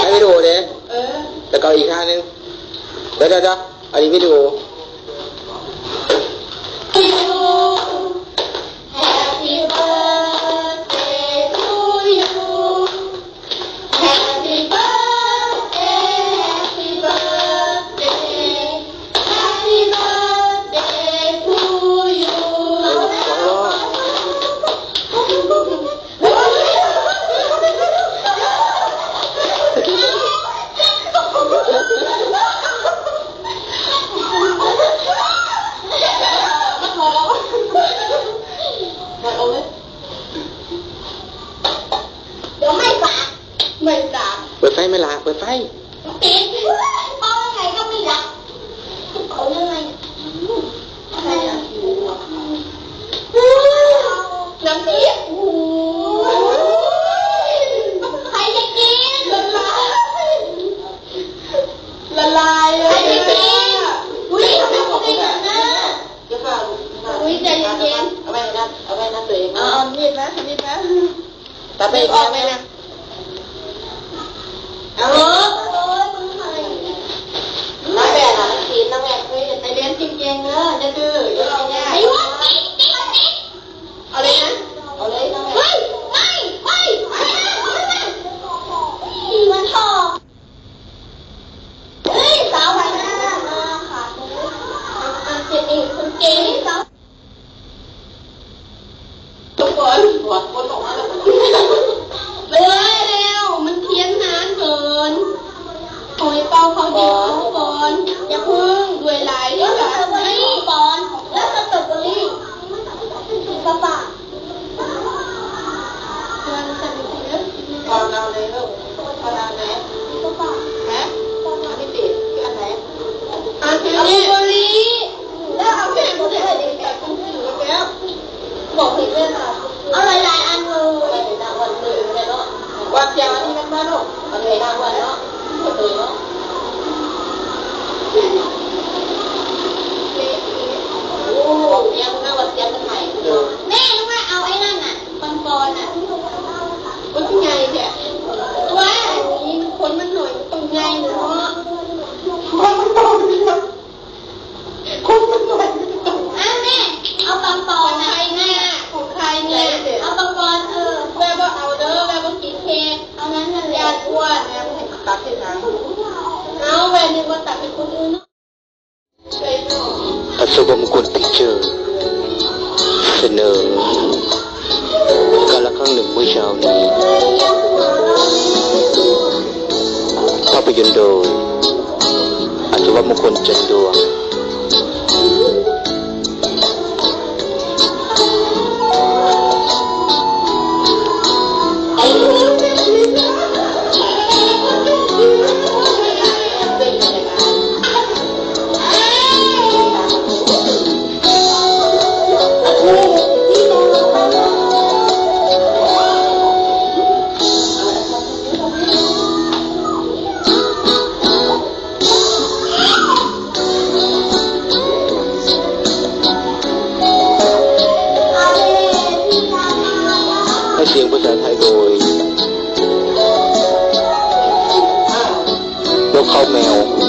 ให้พี่ดูดิเออแต่เกาอีกข้างนึงเดี๋ยวเดี๋ยวอันนี้พี่ดู ปิดไฟไหม่ละเปิดไฟติดเอายังไงก็ไม่รับเอายังไงอะไรอะน้ำพริกใครจะกินละลายละลายเลยใครจะกินอุ้ยทำไมผมไม่กินนะเดี๋ยวค่ะอุ้ยใจเย็นเอาไว้นะเอาไว้นะตัวเองๆเอาเอามีดนะมีดนะตัดไปไม่อีกออกไหมนะนะ เอาโอ้เนาะยมึงอะไรอย่าสีน้าแม่น่ะกินน้าแม่เคยไอเลี้ยงจริงๆเนอะจะดื้อจะอาไงไอ้เอาเลยนะเอาเลยน้าแม่เฮ้ ลูกอันนี้นางวันเนาะตัวเนาะ โอ้เสียงน่าว่าเสียงกันใหม่ เออ แม่รู้ว่าเอาไอ้นั่นน่ะปอนปอนอะมันเป็นไงเนี่ยว่าอันนี้มันคนมันหน่อยตรงไงเนาะ คนมันโตมันคนมันโต อ้าวแม่เอาปอนปอนใครแม่ของใครเนี่ยเอาปอนปอนเออแม่ว่าเอาเด้อแม่ว่ากินเค้กเอานั้นนั่นแหละอ้วนแม่ ตัดที่หนัง เอาแม่นึกว่าตัดเป็นคนอื่นเนาะไปเนาะ ปั สสาวมงกุฎพิเจอร์เสนอการละครั้งหนึ่งเมื่อเช้านี้ ภาพยนตร์โดยอัศวมงคลจันดวง เสียงภาษาไทยโดยนกเขาแมว